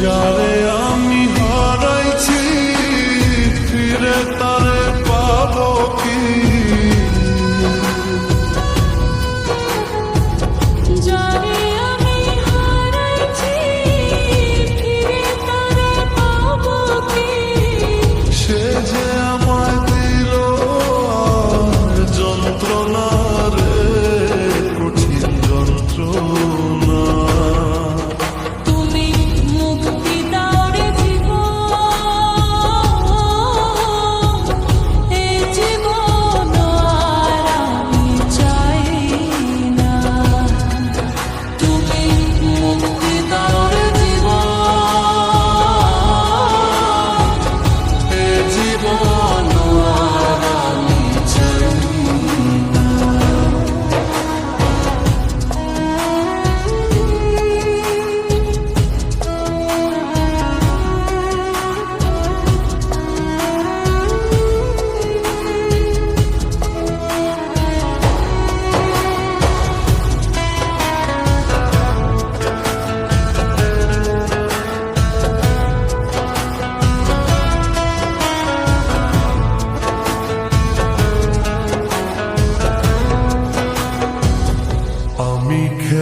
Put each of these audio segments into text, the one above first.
jolly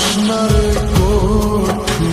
মানুষ নারে কোটি